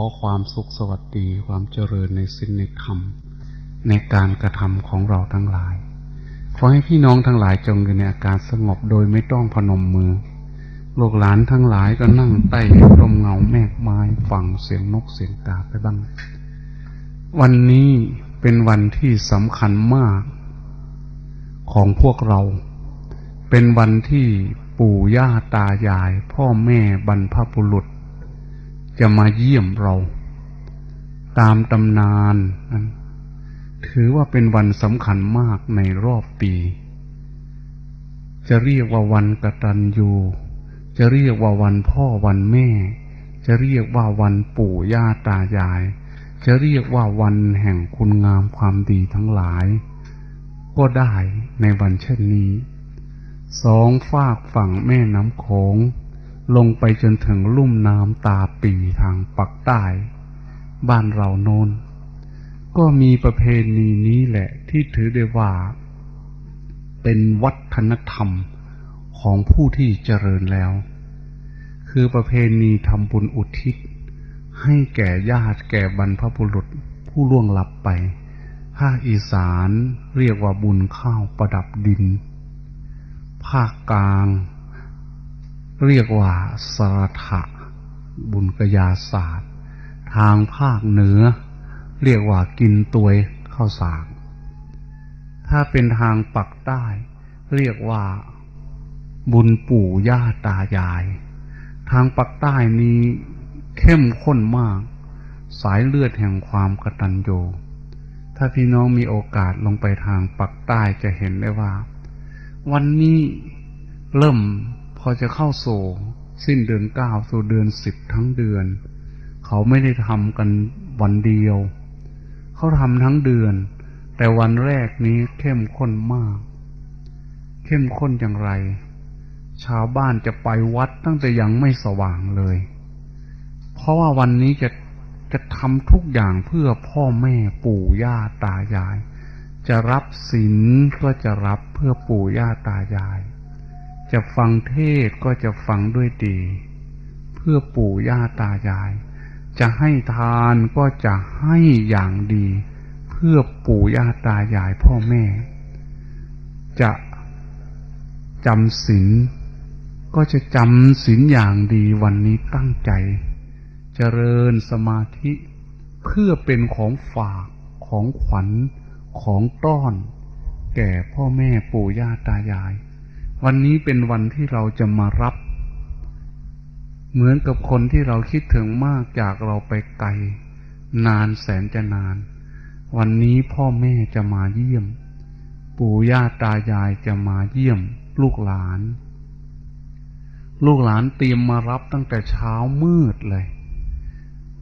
อความสุขสวัสดีความเจริญในสิ้นในธรรม ในการกระทำของเราทั้งหลาย ขอให้พี่น้องทั้งหลายจงอยู่ในอาการสงบโดยไม่ต้องพนมมือ ลูกหลานทั้งหลายก็นั่งใต้ร่มเงาแมกไม้ฟังเสียงนกเสียงกาไปบ้าง วันนี้เป็นวันที่สำคัญมาก ของพวกเรา เป็นวันที่ปู่ย่าตายาย พ่อแม่บรรพบุรุษ จะมาเยี่ยมเรา ตามตำนานนั้นถือว่าเป็นวันสำคัญมากในรอบปี จะเรียกว่าวันกตัญญู จะเรียกว่าวันพ่อวันแม่ จะเรียกว่าวันปู่ย่าตายาย จะเรียกว่าวันแห่งคุณงามความดีทั้งหลาย ก็ได้ในวันเช่นนี้ สองฝากฝั่งแม่น้ำโขง ลงไปจนถึงลุ่มน้ำตาปีทางปักใต้ บ้านเราโนนก็มีประเพณีนี้แหละที่ถือได้ว่า เป็นวัฒนธรรมของผู้ที่เจริญแล้ว คือประเพณีทำบุญอุทิศ ให้แก่ญาติแก่บรรพบุรุษผู้ล่วงลับไปภาคอีสานเรียกว่าบุญข้าวประดับดิน ภาคกลาง เรียกว่าสรถะบุญกยาศาสตร์ ทางภาคเหนือ เรียกว่ากินตวยข้าวสากถ้าเป็นทางปักใต้ เรียกว่า บุญปู่ย่าตายาย ทางปักใต้นี้เข้มข้นมาก สายเลือดแห่งความกตัญญูถ้าพี่น้องมีโอกาสลงไปทางปักใต้จะเห็นได้ว่า วันนี้เริ่ม อจะเข้าสู่สิ้นเดือนเก้าสู่เดือนสิบทั้งเดือน เขาไม่ได้ทำกันวันเดียว เขาทำทั้งเดือน แต่วันแรกนี้เข้มข้นมาก เข้มข้นอย่างไร ชาวบ้านจะไปวัดตั้งแต่ยังไม่สว่างเลย เพราะว่าวันนี้จะจะทำทุกอย่างเพื่อพ่อแม่ปู่ย่าตายาย จะรับศีลก็จะรับเพื่อปู่ย่าตายาย จะฟังเทศก็จะฟังด้วยดี เพื่อปู่ย่าตายาย จะให้ทานก็จะให้อย่างดี เพื่อปู่ย่าตายายพ่อแม่ จะจำศีลก็จะจำศีลอย่างดีวันนี้ตั้งใจ เจริญสมาธิเพื่อเป็นของฝากของขวัญของต้อน แก่พ่อแม่ปู่ย่าตายาย วันนี้เป็นวันที่เราจะมารับ เหมือนกับคนที่เราคิดถึงมากจากเราไปไกล นานแสนจะนาน วันนี้พ่อแม่จะมาเยี่ยม ปู่ย่าตายายจะมาเยี่ยม ลูกหลาน ลูกหลานเตรียมมารับตั้งแต่เช้ามืดเลย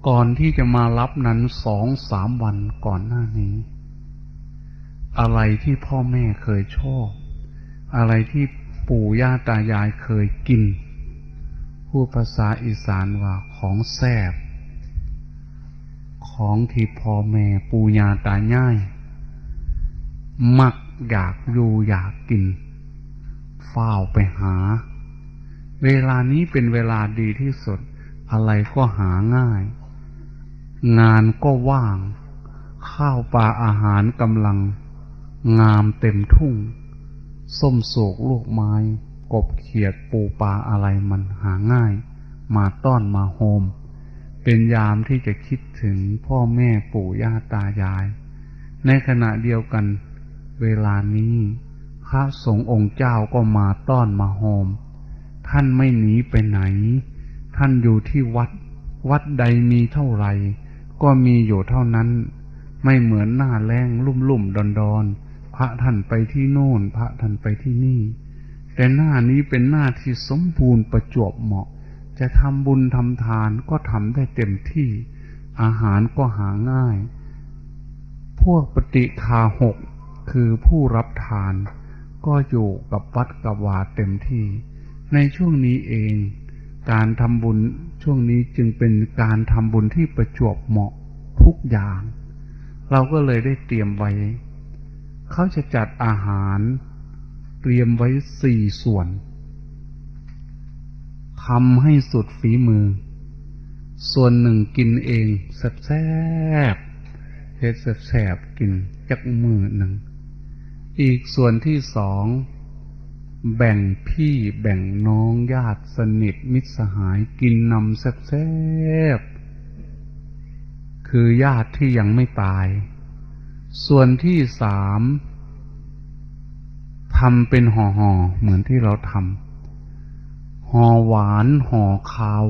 ก่อนที่จะมารับนั้นสองสามวันก่อนหน้านี้ อะไรที่พ่อแม่เคยชอบอะไรที่ ปู่ย่าตายายเคยกิน พูดภาษาอีสานว่าของแซ่บของที่พ่อแม่ปู่ย่าตายายมักอยากอยู่อยากกินเฝ้าไปหา เวลานี้เป็นเวลาดีที่สุด อะไรก็หาง่าย งานก็ว่าง ข้าวปลาอาหารกำลัง งามเต็มทุ่ง ส้มโศกลูกไม้ กบเขียดปูปลาอะไรมันหาง่าย มาต้อนมาโฮม เป็นยามที่จะคิดถึงพ่อแม่ปู่ย่าตายาย ในขณะเดียวกัน เวลานี้พระสงฆ์องค์เจ้าก็มาต้อนมาโฮม ท่านไม่หนีไปไหน ท่านอยู่ที่วัด วัดใดมีเท่าไหร่ ก็มีอยู่เท่านั้น ไม่เหมือนหน้าแรงลุ่มลุ่มดอนดอน พระท่านไปที่โน่น พระท่านไปที่นี่ แต่หน้านี้เป็นหน้าที่สมบูรณ์ประจวบเหมาะ จะทำบุญทำทานก็ทำได้เต็มที่ อาหารก็หาง่าย พวกปฏิคาหกคือผู้รับทาน ก็อยู่กับวัดกับวาเต็มที่ ในช่วงนี้เอง การทำบุญช่วงนี้จึงเป็นการทำบุญที่ประจวบเหมาะทุกอย่าง เราก็เลยได้เตรียมไว้ เขาจะจัดอาหารเตรียมไว้สี่ส่วนทำให้สุดฝีมือ ส่วนหนึ่งกินเองแซ่บๆเฮ็ดแซ่บๆกินจักมือหนึ่ง อีกส่วนที่สอง แบ่งพี่แบ่งน้องญาติสนิทมิตรสหายกินนำแซ่บๆคือญาติที่ยังไม่ตาย ส่วนที่สามทำเป็นห่อๆเหมือนที่เราทำห่อหวานห่อคาว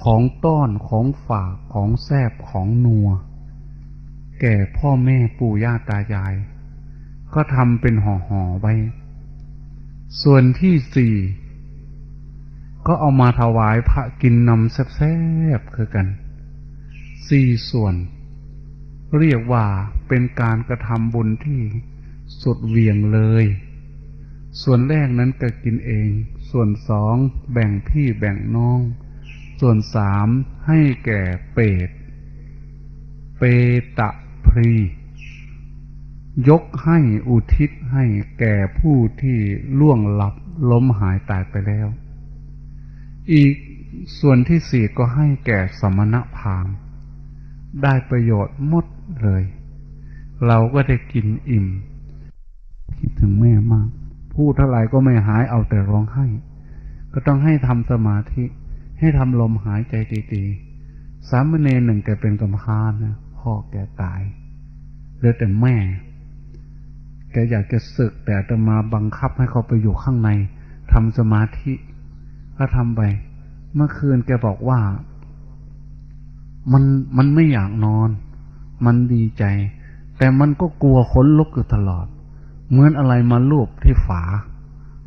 ของต้อนของฝากของแซบของนัว แก่พ่อแม่ปู่ย่าตายาย ก็ทำเป็นห่อๆไว้ ส่วนที่สี่ก็เอามาถวายพระกินนำแซบๆคือกัน สี่ส่วน เรียกว่าเป็นการกระทำบุญที่สุดเวียงเลย ส่วนแรกนั้นก็กินเอง ส่วนสองแบ่งพี่แบ่งน้อง ส่วนสามให้แก่เปรตเปตะพรี ยกให้อุทิศให้แก่ผู้ที่ล่วงลับล้มหายตายไปแล้ว อีกส่วนที่สี่ก็ให้แก่สมณพราหมณ์ ได้ประโยชน์หมดเลย เราก็ได้กินอิ่ม คิดถึงแม่มาก พูดเท่าไหร่ก็ไม่หายเอาแต่ร้องไห้ ก็ต้องให้ทำสมาธิ ให้ทำลมหายใจดีๆสามเณรหนึ่งแกเป็นกรรมพานนะพ่อแกตายเหลือแต่แม่ แกอยากจะศึกแต่อาตมาบังคับให้เขาไปอยู่ข้างในทำสมาธิ ก็ทำไป เมื่อคืนแกบอกว่า มันมันไม่อยากนอน มันดีใจ แต่มันก็กลัวขนลุกอยู่ตลอด เหมือนอะไรมาลูบที่ฝา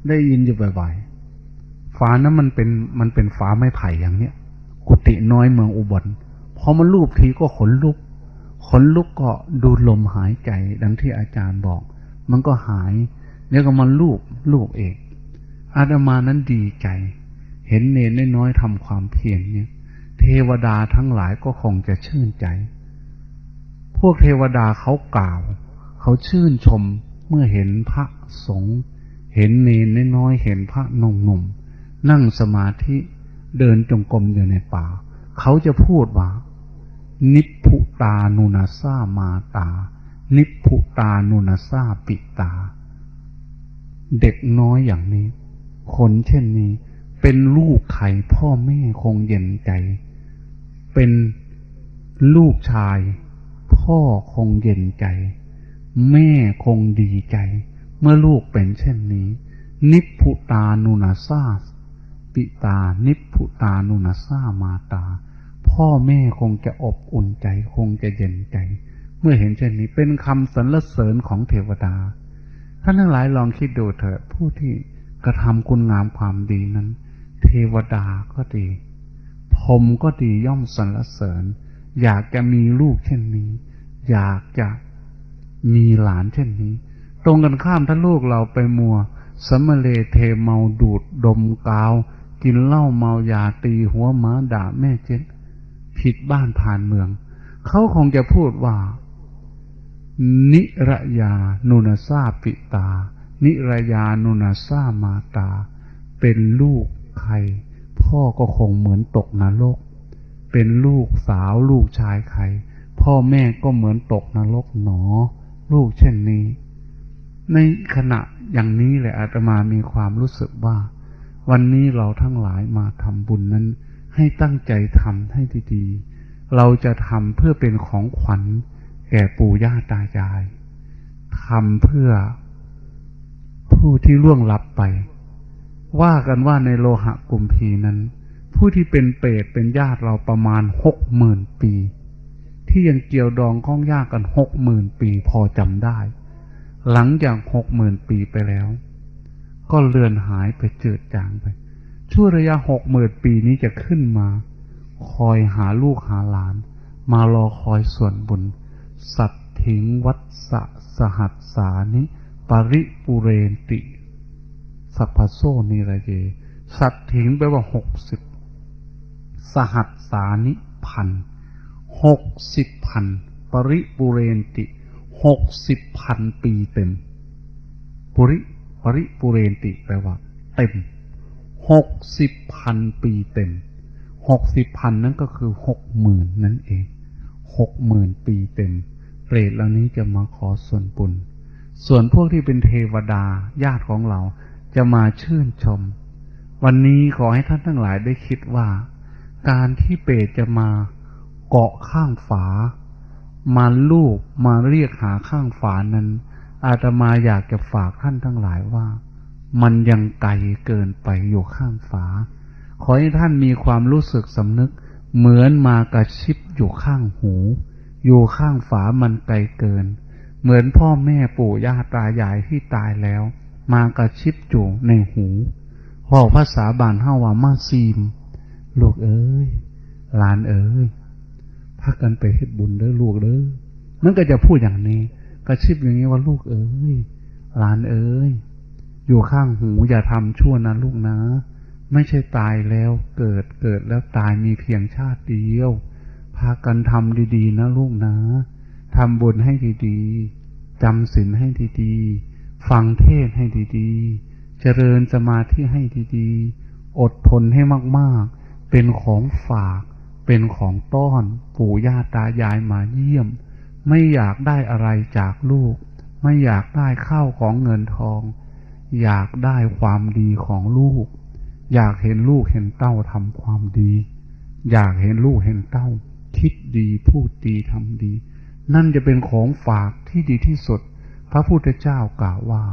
ได้ยินอยู่บ่อยๆฝานั้นมันเป็นมันเป็นฝาไม้ไผ่อย่างเนี้ยกุฏิน้อยเมืองอุบลพอมันลูบทีก็ขนลุก ขนลุกก็ดูลมหายใจ ดังที่อาจารย์บอก มันก็หายแล้วก็มันลูบลูบเองอาตมานั้นดีใจ เห็นเนนน้อยทำความเพียรเนี่ย วดาทั้งหลายก็คงจะชื่นใจ พวกเทวดาเขากล่าว เขาชื่นชมเมื่อเห็นพระสงฆ์เห็นเนนน้อยเห็นพระหนุ่ม นั่งสมาธิเดินจงกรมอยู่ในป่า เขาจะพูดว่า นิพุตานุนาซามาตา นิพพุตานุนาซาปิตา เด็กน้อยอย่างนี้ คนเช่นนี้เป็นลูกใครพ่อแม่คงเย็นใจ เป็นลูกชาย พ่อคงเย็นใจ แม่คงดีใจ เมื่อลูกเป็นเช่นนี้ นิพพุตานุนาซาปิตา นิพพุตานุนาซามาตา พ่อแม่คงจะอบอุ่นใจ คงจะเย็นใจ เมื่อเห็นเช่นนี้เป็นคำสรรเสริญของเทวดาท่านทั้งหลายลองคิดดูเถอะผู้ที่กระทำคุณงามความดีนั้น เทวดาก็ดี พรมก็ดีย่อมสรรเสริญ อยากจะมีลูกเช่นนี้ อยากจะมีหลานเช่นนี้ ตรงกันข้ามถ้าลูกเราไปมัวสมเลเทเมาดูดดมกาว กินเหล้าเมายาตีหัวหมาด่าแม่เจ็ดผิดบ้านผ่านเมือง เขาคงจะพูดว่า นิรยานุนซาปิตา นิรยานุนซามาตา เป็นลูกใคร พ่อก็คงเหมือนตกนรก เป็นลูกสาวลูกชายใคร พ่อแม่ก็เหมือนตกนรกหนอ ลูกเช่นนี้ ในขณะอย่างนี้แหละอาตมามีความรู้สึกว่า วันนี้เราทั้งหลายมาทำบุญนั้น ให้ตั้งใจทำให้ดีๆ เราจะทำเพื่อเป็นของขวัญ แก่ปู่ย่าตายายทำเพื่อผู้ที่ล่วงลับไป ว่ากันว่าในโลหะกุมพีนั้น ผู้ที่เป็นเปรตเป็นญาติเราประมาณหกหมื่นปี ที่ยังเกี่ยวดองข้องยากกันหกหมื่นปีพอจำได้ หลังจากหกหมื่นปีไปแล้ว ก็เลือนหายไปเจืดจางไปช่วงระยะหกหมื่นปีนี้จะขึ้นมา คอยหาลูกหาหลาน มารอคอยส่วนบุญ สัตถิงวัดสะสหัสสานิ ปริปุเรนติ สัพพโซนิระเย สัตถิงแปลว่าหกสิบสหัสสานิพันหกสิบพันปริปุเรนติหกสิบพันปีเต็ม ปุริปริปุเรนติแปลว่า เต็มหกสิบพันปีเต็มหกสิบพันนั่นก็คือหกหมื่นนั่นเองหกหมื่นปีเต็ม เปรตเหล่านี้จะมาขอส่วนบุญส่วนพวกที่เป็นเทวดาญาติของเรา จะมาชื่นชม วันนี้ขอให้ท่านทั้งหลายได้คิดว่า การที่เปรตจะมาเกาะข้างฝา มาลูบมาเรียกหาข้างฝานั้น อาตมาอยากจะฝากท่านทั้งหลายว่า มันยังไกลเกินไปอยู่ข้างฝา ขอให้ท่านมีความรู้สึกสำนึก เหมือนมากระชิบอยู่ข้างหู อยู่ข้างฝามันไกลเกิน เหมือนพ่อแม่ปู่ย่าตายายที่ตายแล้ว มากระชิบอยู่ในหูพ่อภาษาบานห้าว่ามาซีม ลูกเอ้ยหลานเอ้ยพากันไปเฮ็ดบุญเด้อลูกเด้อมันก็จะพูดอย่างนี้ กระชิบอย่างนี้ว่าลูกเอ้ยหลานเอ้ยอยู่ข้างหูอย่าทำชั่วนะลูกนะ ไม่ใช่ตายแล้วเกิดเกิดแล้วตายมีเพียงชาติเดียว พากันทำดีๆนะลูกนะทำบุญให้ดีๆจำศีลให้ดีๆ ฟังเทศให้ดีๆ เจริญสมาธิให้ดีๆ อดทนให้มากๆ เป็นของฝาก เป็นของต้อน ปู่ย่าตายายมาเยี่ยม ไม่อยากได้อะไรจากลูก ไม่อยากได้ข้าวของเงินทอง อยากได้ความดีของลูก อยากเห็นลูกเห็นเต้าทำความดี อยากเห็นลูกเห็นเต้า คิดดีพูดดีทำดี นั่นจะเป็นของฝากที่ดีที่สุด ระพุทธเจ้ากล่าวว่า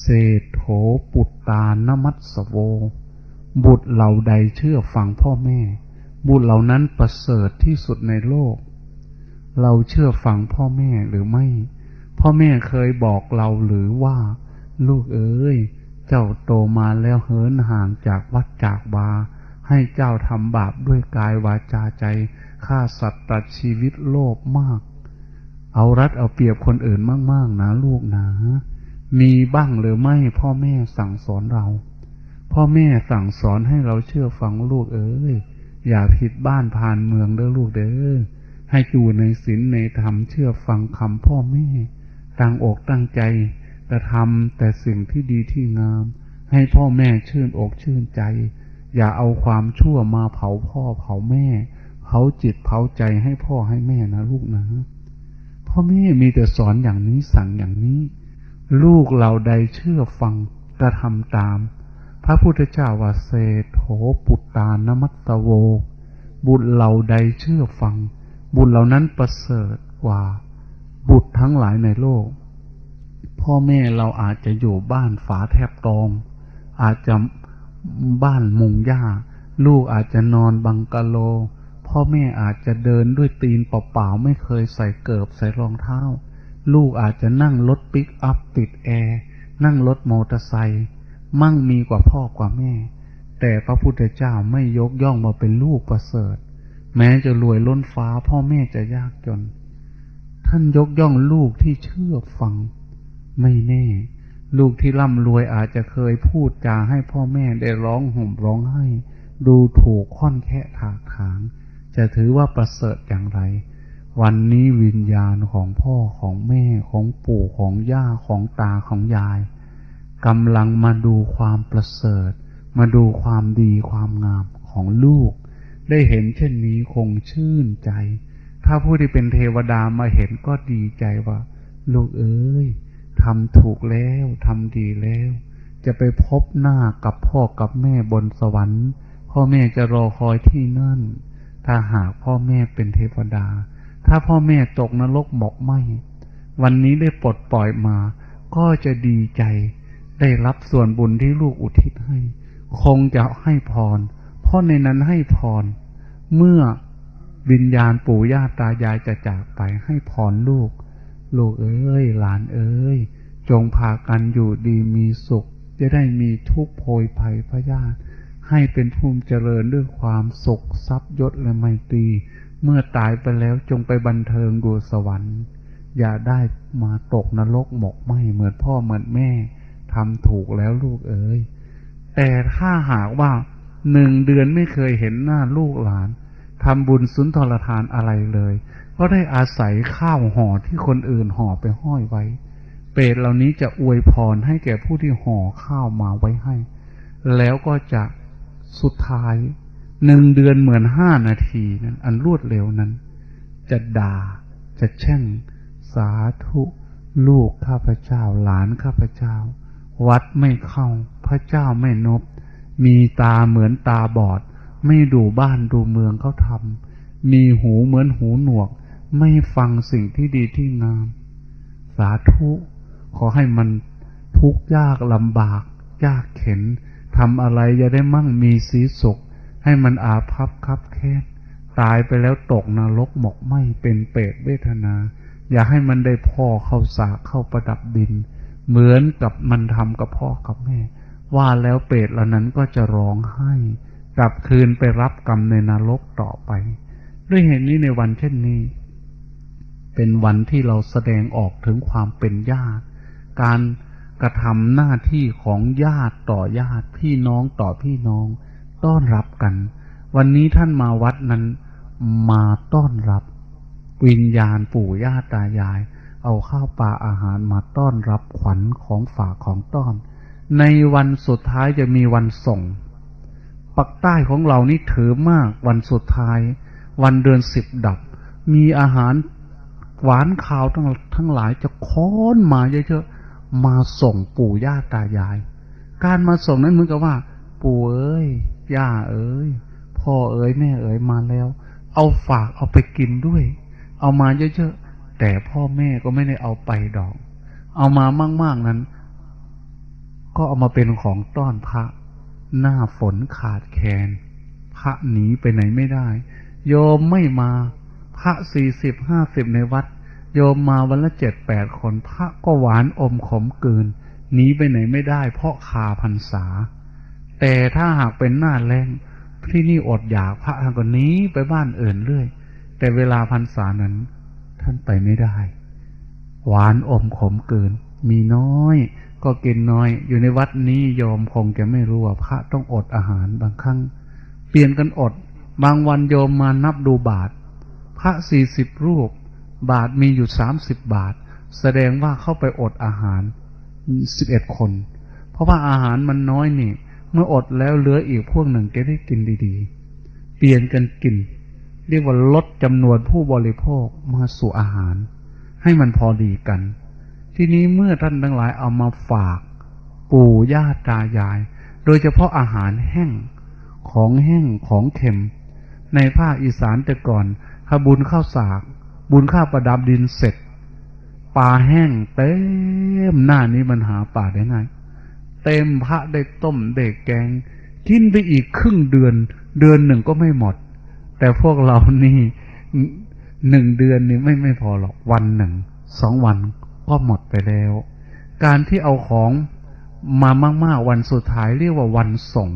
เศษโถปุตตานมัสสโว บุตรเหล่าใดเชื่อฟังพ่อแม่ บุตรเหล่านั้นประเสริฐที่สุดในโลก เราเชื่อฟังพ่อแม่หรือไม่ พ่อแม่เคยบอกเราหรือว่า ลูกเอ้ยเจ้าโตมาแล้วเหินห่างจากวัดจากวาให้เจ้าทำบาปด้วยกายวาจาใจฆ่าสัตว์ตัดชีวิตโลภมาก เอารัดเอาเปรียบคนอื่นมากๆนะลูกนะ มีบ้างหรือไม่พ่อแม่สั่งสอนเรา พ่อแม่สั่งสอนให้เราเชื่อฟังลูกเอ้ยอย่าผิดบ้านผ่านเมืองเด้อลูกเด้อให้อยู่ในศีลในธรรมเชื่อฟังคำพ่อแม่ตั้งอกตั้งใจกระทำแต่สิ่งที่ดีที่งาม ให้พ่อแม่ชื่นอกชื่นใจ อย่าเอาความชั่วมาเผาพ่อเผาแม่ เผาจิตเผาใจให้พ่อให้แม่นะลูกนะ พ่อแม่มีแต่สอนอย่างนี้สั่งอย่างนี้ ลูกเราใดเชื่อฟังกระทำตาม พระพุทธเจ้าว่าเศษโถปุตตานมัตตโว บุตรเหล่าใดเชื่อฟัง บุตรเหล่านั้นประเสริฐกว่า บุตรทั้งหลายในโลก พ่อแม่เราอาจจะอยู่บ้านฝาแทบตอง อาจจะบ้านมุงหญ้า ลูกอาจจะนอนบังกะโล พ่อแม่อาจจะเดินด้วยตีนเปล่าๆ ไม่เคยใส่เกิบใส่รองเท้า ลูกอาจจะนั่งรถปิกอัพติดแอร์ นั่งรถมอเตอร์ไซค์มั่งมีกว่าพ่อกว่าแม่ แต่พระพุทธเจ้าไม่ยกย่องมาเป็นลูกประเสริฐ แม้จะรวยล้นฟ้าพ่อแม่จะยากจน ท่านยกย่องลูกที่เชื่อฟัง ไม่แน่ ลูกที่ร่ำรวยอาจจะเคยพูดจาให้พ่อแม่ได้ร้องห่มร้องไห้ ดูถูกค่อนแค่ถากถาง จะถือว่าประเสริฐอย่างไร วันนี้วิญญาณของพ่อของแม่ของปู่ของย่าของตาของยายกำลังมาดูความประเสริฐ มาดูความดีความงามของลูก ได้เห็นเช่นนี้คงชื่นใจ ถ้าผู้ที่เป็นเทวดามาเห็นก็ดีใจว่า ลูกเอ้ยทำถูกแล้วทำดีแล้ว จะไปพบหน้ากับพ่อกับแม่บนสวรรค์ พ่อแม่จะรอคอยที่นั่น ถ้าหากพ่อแม่เป็นเทวดา ถ้าพ่อแม่ตกนรกหมกไหมวันนี้ได้ปลดปล่อยมา ก็จะดีใจ ได้รับส่วนบุญที่ลูกอุทิศให้ คงจะให้พร เพราะในนั้นให้พร เมื่อวิญญาณปู่ย่าตายายจะจากไปให้พรลูก ลูกเอ้ย หลานเอ้ย จงพากันอยู่ดีมีสุข จะได้มีทุกโพยภัยพยาธิ ให้เป็นภูมิเจริญด้วยความสุขทรัพย์ยศและไมตรี เมื่อตายไปแล้วจงไปบันเทิงดูสวรรค์ อย่าได้มาตกนรกหมกไหมเหมือนพ่อเหมือนแม่ทำถูกแล้วลูกเอ้ยแต่ถ้าหากว่าหนึ่งเดือนไม่เคยเห็นหน้าลูกหลานทำบุญสุนทรทานอะไรเลย ก็ได้อาศัยข้าวห่อที่คนอื่นห่อไปห้อยไว้ เปรตเหล่านี้จะอวยพรให้แก่ผู้ที่ห่อข้าวมาไว้ให้ แล้วก็จะ สุดท้ายหนึ่งเดือนเหมือนห้านาทีนั้น อันรวดเร็วนั้น จะด่าจะแช่ง สาธุลูกข้าพเจ้า หลานข้าพเจ้า วัดไม่เข้า พระเจ้าไม่นบ มีตาเหมือนตาบอด ไม่ดูบ้านดูเมืองเขาทำมีหูเหมือนหูหนวก ไม่ฟังสิ่งที่ดีที่งาม สาธุ ขอให้มันทุกข์ยากลำบาก ยากเข็น ทำอะไรจะได้มั่งมีสีสุข ให้มันอาภัพคับแค้นตายไปแล้วตกนรกหมกไหมเป็นเปรตเวทนา อย่าให้มันได้พ่อเข้าสากเข้าประดับดิน เหมือนกับมันทำกับพ่อกับแม่ ว่าแล้วเปรตเหล่านั้นก็จะร้องไห้ กลับคืนไปรับกรรมในนรกต่อไป ด้วยเหตุนี้ในวันเช่นนี้ เป็นวันที่เราแสดงออกถึงความเป็นญาติการ กระทำหน้าที่ของญาติต่อญาติพี่น้องต่อพี่น้อง ต้อนรับกัน วันนี้ท่านมาวัดนั้น มาต้อนรับ วิญญาณปู่ย่าตายาย เอาข้าวปลาอาหารมาต้อนรับขวัญของฝากของต้อน ในวันสุดท้ายจะมีวันส่งปักใต้ของเรานี่ถือมากวันสุดท้าย วันเดือนสิบดับ มีอาหารหวานข้าวทั้งทั้งหลายจะค้อนมาเยอะๆ มาส่งปู่ย่าตายาย การมาส่งนั้นเหมือนกับว่า ปู่เอ้ยย่าเอ้ยพ่อเอ้ยแม่เอ้ยมาแล้ว เอาฝากเอาไปกินด้วย เอามาเยอะๆแต่พ่อแม่ก็ไม่ได้เอาไปดอก เอามามากๆนั้น ก็เอามาเป็นของต้อนพระ หน้าฝนขาดแคลนพระหนีไปไหนไม่ได้ โยมไม่มา พระสี่สิบห้าสิบในวัด โยมมาวันละเจ็ดแปดคนพระก็หวานอมขมเกินหนีไปไหนไม่ได้ เพราะคาพรรษา แต่ถ้าหากเป็นหน้าแรงที่นี่อดอยากพระท่านก็หนีไปบ้านอื่นเรื่อย แต่เวลาพรรษานั้น ท่านไปไม่ได้ หวานอมขมเกิน มีน้อย ก็กินน้อย อยู่ในวัดนี้โยมคงจะไม่รู้ว่าพระต้องอดอาหารบางครั้ง เปลี่ยนกันอด บางวันโยมมานับดูบาท พระสี่สิบรูป บาทมีอยู่สามสิบบาท แสดงว่าเข้าไปอดอาหารสิบเอ็ดคน เพราะว่าอาหารมันน้อยนี่ เมื่ออดแล้วเหลืออีกพวกหนึ่งจะได้กินดีๆ เปลี่ยนกันกิน เรียกว่าลดจำนวนผู้บริโภคมาสู่อาหาร ให้มันพอดีกัน ทีนี้เมื่อท่านทั้งหลายเอามาฝาก ปู่ย่าตายาย โดยเฉพาะอาหารแห้งของแห้งของเค็ม ในภาคอีสานแต่ก่อนถ้าบุญข้าวสาก บุญข้าประดับดินเสร็จปลาแห้งเต็มหน้านี้มันหาป่าได้ไงเต็มพระได้ต้มได้แกง กินไปอีกครึ่งเดือน เดือนหนึ่งก็ไม่หมด แต่พวกเรานี่หนึ่งเดือนนี่ไม่ไม่พอหรอกวันหนึ่งสองวันก็หมดไปแล้ว การที่เอาของมามาก ๆ วันสุดท้ายเรียกว่าวันส่ง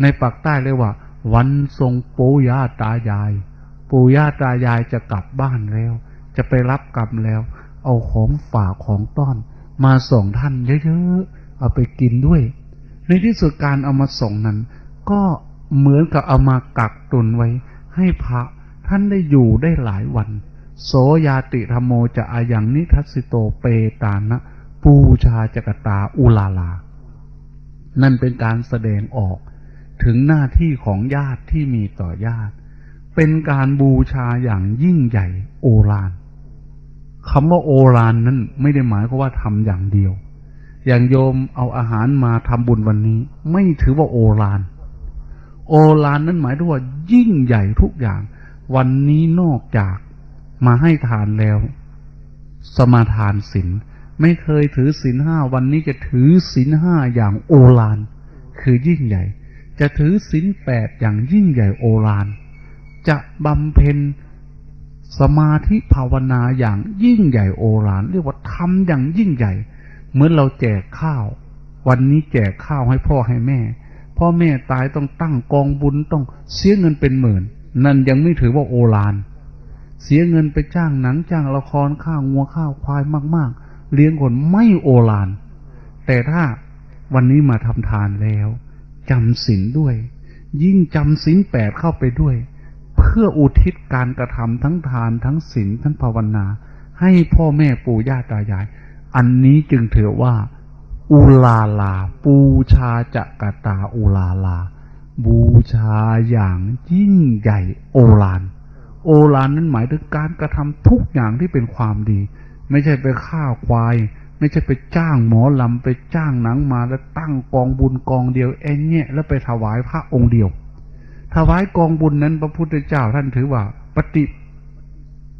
ในปากใต้เรียกว่า วันส่งปู่ย่าตายาย ปู่ย่าตายายจะกลับบ้านแล้ว จะไปรับกลับแล้ว เอาของฝากของต้อน มาส่งท่านเยอะๆเอาไปกินด้วย ในที่สุดการเอามาส่งนั้น ก็เหมือนกับเอามากักตุนไว้ ให้พระท่านได้อยู่ได้หลายวัน โสยาติธรรมโมจะอายังนิทัสสิโตเปตานะปูชาจกตาอุลาลา นั่นเป็นการแสดงออกถึงหน้าที่ของญาติที่มีต่อญาติ เป็นการบูชาอย่างยิ่งใหญ่โอฬารคำว่าโอฬารนั้นไม่ได้หมายความว่าทำอย่างเดียว อย่างโยมเอาอาหารมาทำบุญวันนี้ ไม่ถือว่าโอฬารโอฬารนั้นหมายถึงว่ายิ่งใหญ่ทุกอย่าง วันนี้นอกจากมาให้ทานแล้ว สมาทานศีลไม่เคยถือศีลห้าวันนี้จะถือศีลห้าอย่างโอฬารคือยิ่งใหญ่ จะถือศีลแปดอย่างยิ่งใหญ่โอฬาร จะบำเพ็ญสมาธิภาวนาอย่างยิ่งใหญ่โอฬารเรียกว่าทำอย่างยิ่งใหญ่ เหมือนเราแจกข้าว วันนี้แจกข้าวให้พ่อให้แม่ พ่อแม่ตายต้องตั้งกองบุญต้องเสียเงินเป็นหมื่น นั่นยังไม่ถือว่าโอฬารเสียเงินไปจ้างหนังจ้างละครข้าวงัวข้าวควายมาก ๆ เลี้ยงคนไม่โอฬารแต่ถ้าวันนี้มาทำทานแล้วจำศีลด้วย ยิ่งจำศีลแปดเข้าไปด้วย พื่ออุทิศการกระทำทั้งทานทั้งศีลทั้งภาวนา ให้พ่อแม่ปู่ย่าตายาย อันนี้จึงถือว่า อุลาลา ปูชาจะกตาอุลาลา บูชาอย่างยิ่งใหญ่โอฬารโอฬารนั้นหมายถึงการกระทำทุกอย่างที่เป็นความดี ไม่ใช่ไปฆ่าควาย ไม่ใช่ไปจ้างหมอลำไปจ้างหนังมาแล้วตั้งกองบุญกองเดียวเองเนี่ยแล้วไปถวายพระองค์เดียว ถวายกองบุญนั้นพระพุทธเจ้าท่านถือว่า ปฏิ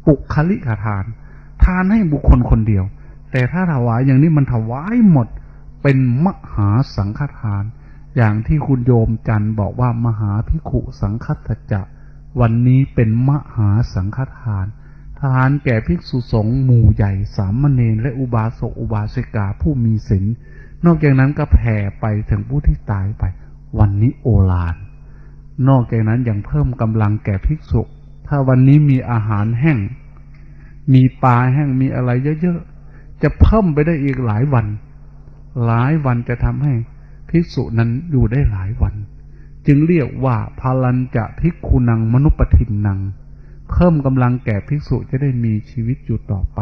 ปุคลิกทาน ทานให้บุคคลคนเดียว แต่ถ้าถวายอย่างนี้มันถวายหมดเป็นมหาสังฆทาน อย่างที่คุณโยมจันทร์บอกว่ามหาพิขุสังฆตจะวันนี้เป็นมหาสังฆทาน ทานแก่ภิกษุสงฆ์หมู่ใหญ่สามเณรและอุบาสกอุบาสิกาผู้มีศีลนอกจากนั้นก็แผ่ไปถึงผู้ที่ตายไป วันนี้โอฬาร นอกจากนั้นยังเพิ่มกำลังแก่ภิกษุ ถ้าวันนี้มีอาหารแห้ง มีปลาแห้งมีอะไรเยอะๆ จะเพิ่มไปได้อีกหลายวัน หลายวันจะทำให้ภิกษุนั้นอยู่ได้หลายวัน จึงเรียกว่าพาลันจะภิกขุนังมนุปทินนัง เพิ่มกำลังแก่ภิกษุจะได้มีชีวิตอยู่ต่อไป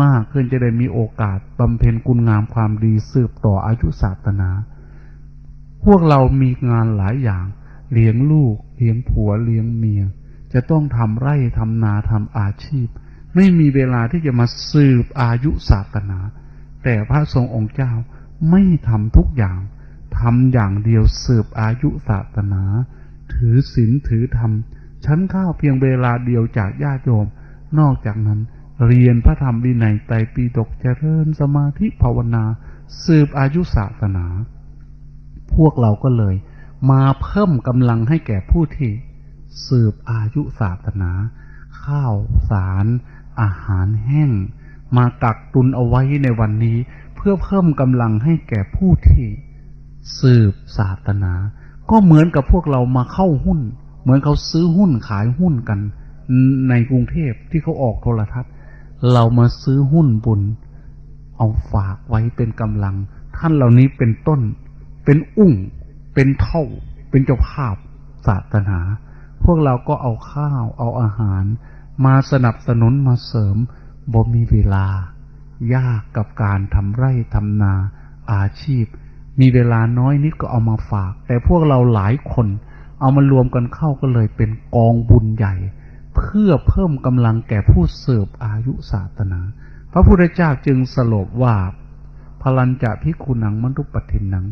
มากขึ้นจะได้มีโอกาสบำเพ็ญคุณงามความดีสืบต่ออายุศาสนา พวกเรามีงานหลายอย่าง เลี้ยงลูก เลี้ยงผัว เลี้ยงเมีย จะต้องทำไร่ทำนาทำอาชีพ ไม่มีเวลาที่จะมาสืบอายุศาสนา แต่พระทรงองค์เจ้าไม่ทำทุกอย่างทำอย่างเดียวสืบอายุศาสนา ถือศีลถือธรรม ชั้นข้าวเพียงเวลาเดียวจากญาติโยม นอกจากนั้น เรียนพระธรรมวินัยไตรปิฎกเจริญสมาธิภาวนา สืบอายุศาสนา พวกเราก็เลย มาเพิ่มกำลังให้แก่ผู้ที่สืบอายุศาสนา ข้าวสาร อาหารแห้ง มากักตุนเอาไว้ในวันนี้ เพื่อเพิ่มกำลังให้แก่ผู้ที่สืบศาสนา ก็เหมือนกับพวกเรามาเข้าหุ้น เหมือนเขาซื้อหุ้นขายหุ้นกัน ในกรุงเทพที่เขาออกโทรทัศน์ เรามาซื้อหุ้นบุญ เอาฝากไว้เป็นกำลัง ท่านเหล่านี้เป็นต้น เป็นอุ้ง เป็นเท่าเป็นเจ้าภาพศาสนา พวกเราก็เอาข้าวเอาอาหาร มาสนับสนุนมาเสริมบ่มีเวลา ยากกับการทำไร่ทำนาอาชีพ มีเวลาน้อยนิดก็เอามาฝาก แต่พวกเราหลายคน เอามารวมกันเข้าก็เลยเป็นกองบุญใหญ่ เพื่อเพิ่มกำลังแก่ผู้เสิร์ฟอายุศาสนา พระพุทธเจ้าจึงสรุปว่าพลันจะพิคุนังมนุปปทินัง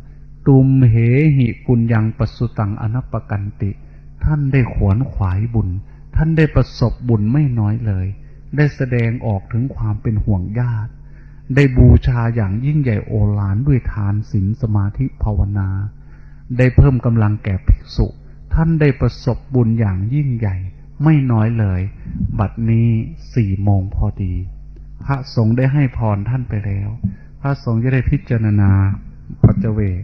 ตุมเหหิปุญญังปสุตังอนัปปกันติ ท่านได้ขวนขวายบุญ ท่านได้ประสบบุญไม่น้อยเลย ได้แสดงออกถึงความเป็นห่วงญาติ ได้บูชาอย่างยิ่งใหญ่โอฬารด้วยทานศีลสมาธิภาวนา ได้เพิ่มกำลังแก่ภิกษุ ท่านได้ประสบบุญอย่างยิ่งใหญ่ ไม่น้อยเลย บัดนี้สี่โมงพอดี พระสงฆ์ได้ให้พรท่านไปแล้ว พระสงฆ์จะได้พิจารณาปัจเจเวก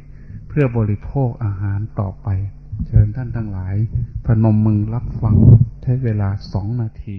พื่อบริโภคอาหารต่อไป เชิญท่านทั้งหลายพนมมือรับฟังใช้เวลาสองนาที